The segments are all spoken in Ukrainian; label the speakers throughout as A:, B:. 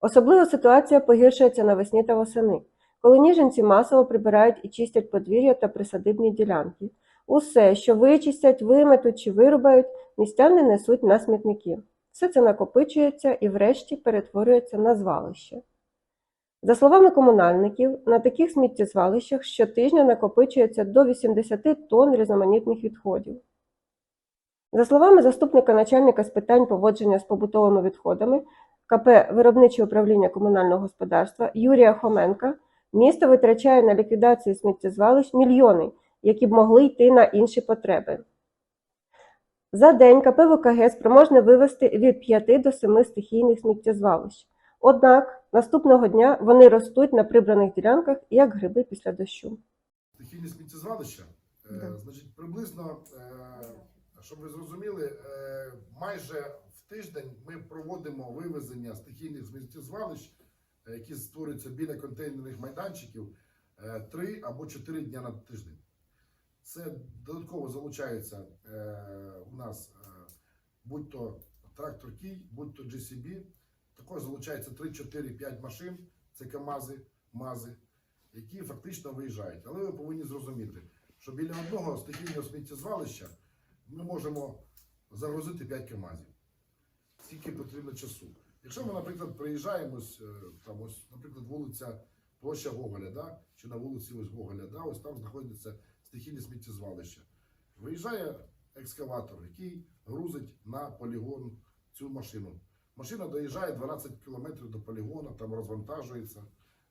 A: Особливо ситуація погіршується навесні та восени, коли ніженці масово прибирають і чистять подвір'я та присадибні ділянки. Усе, що вичистять, виметуть чи вирубають, містяни несуть на смітники. Все це накопичується і врешті перетворюється на звалище. За словами комунальників, на таких сміттєзвалищах щотижня накопичується до 80 тонн різноманітних відходів. За словами заступника начальника з питань поводження з побутовими відходами КП Виробниче управління комунального господарства Юрія Хоменка, місто витрачає на ліквідацію сміттєзвалищ мільйони, які б могли йти на інші потреби. За день КП ВКГ спроможне вивезти від 5 до 7 стихійних сміттєзвалищ. Однак наступного дня вони ростуть на прибраних ділянках як гриби після дощу.
B: стихійні сміттєзвалища. Е,
A: Да.
B: Значить, приблизно, е, щоб ви зрозуміли, е, майже в тиждень ми проводимо вивезення стихійних сміттєзвалищ, е, які створюються біля контейнерних майданчиків, е, три або чотири дня на тиждень. Це додатково залучається е, у нас е, будь-то трактор Кій, будь-то GCB. Також залучається 3, 4, 5 машин, це КАМАЗи, МАЗи які фактично виїжджають. Але ви повинні зрозуміти, що біля одного стихійного сміттєзвалища ми можемо загрузити 5 КАМАЗів. Скільки потрібно часу. Якщо ми, наприклад, приїжджаємо, е, там, ось, наприклад, вулиця площа Гоголя, да? чи на вулиці ось Гоголя, да? ось там знаходиться стихійне сміттєзвалище. Виїжджає екскаватор, який грузить на полігон цю машину. Машина доїжджає 12 кілометрів до полігону, там розвантажується,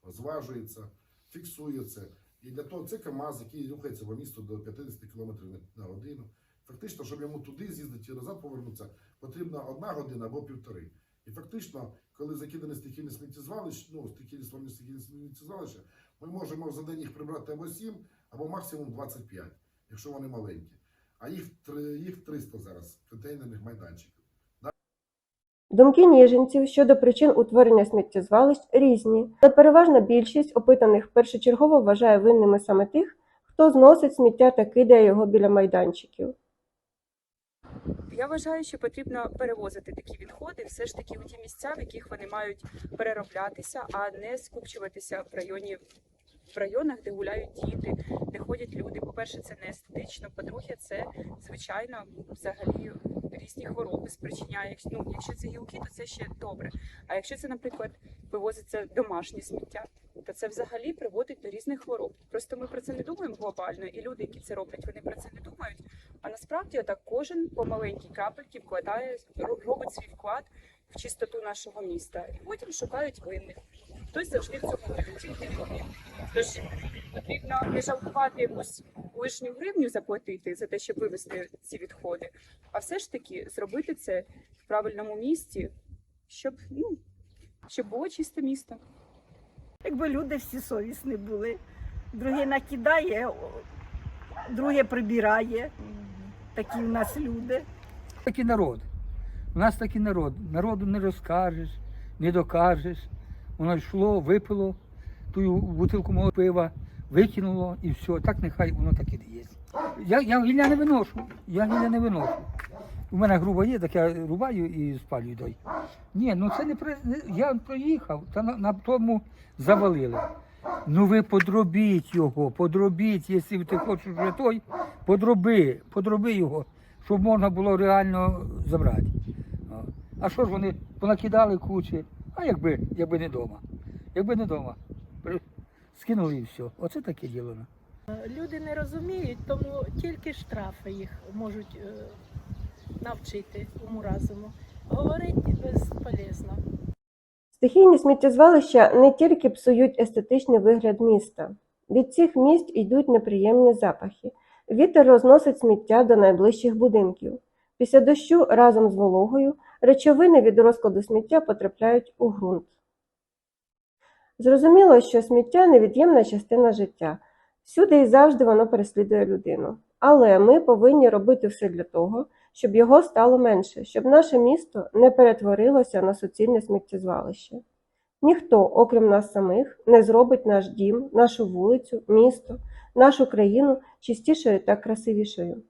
B: зважується, фіксується. І для того це КАМАЗ, який рухається по місту до 50 км на годину. Фактично, щоб йому туди з'їздити і назад повернутися, потрібна одна година або півтори. І фактично, коли закидані стихійні сміттєзвалища, ну, стихійні створені стихійні сміттєзвалища, ми можемо за день їх прибрати або 7, або максимум 25, якщо вони маленькі. А їх, їх 300 зараз контейнерних майданчиків.
A: Думки ніженців щодо причин утворення сміттєзвалищ різні, та переважна більшість опитаних першочергово вважає винними саме тих, хто зносить сміття та кидає його біля майданчиків.
C: Я вважаю, що потрібно перевозити такі відходи все ж таки у ті місця, в яких вони мають перероблятися, а не скупчуватися в районі в районах, де гуляють діти, де ходять люди. По-перше, це не естетично. По-друге, це звичайно взагалі різні хвороби спричиняє. Ну, якщо це гілки, то це ще добре. А якщо це, наприклад, вивозиться домашнє сміття, то це взагалі приводить до різних хвороб. Просто ми про це не думаємо глобально, і люди, які це роблять, вони про це не думають. А насправді так кожен по маленькій капельці вкладає, робить свій вклад в чистоту нашого міста. І потім шукають винних. Хтось завжди в цьому винен. Тож потрібно не жалкувати якусь лишню гривню заплатити за те, щоб вивезти ці відходи, а все ж таки зробити це в правильному місці, щоб ну щоб було чисте місто.
D: Якби люди всі совісні були. Друге накидає, друге прибирає. Такі в нас люди.
E: такий народ. У нас такий народ. Народу не розкажеш, не докажеш. Воно йшло, випило ту бутилку мого пива, викинуло і все. Так нехай воно так і є. Я, я гілля не виношу. Я гілля не виношу. У мене груба є, так я рубаю і спалюю той. Ні, ну це не про я проїхав, та на, на тому завалили. Ну ви подробіть його, подробіть, якщо ти хочеш вже той, подроби, подроби його, щоб можна було реально забрати. А що ж вони понакидали кучі? А якби, якби не вдома. Якби не вдома. Скинули і все. Оце таке діло.
F: Люди не розуміють, тому тільки штрафи їх можуть е, навчити уму разуму. Говорить безполезно.
A: Стихійні сміттєзвалища не тільки псують естетичний вигляд міста. Від цих місць йдуть неприємні запахи. Вітер розносить сміття до найближчих будинків. Після дощу разом з вологою речовини від розкладу сміття потрапляють у ґрунт. Зрозуміло, що сміття невід'ємна частина життя. Всюди і завжди воно переслідує людину. Але ми повинні робити все для того, щоб його стало менше, щоб наше місто не перетворилося на суцільне сміттєзвалище. Ніхто, окрім нас самих, не зробить наш дім, нашу вулицю, місто, нашу країну чистішою та красивішою.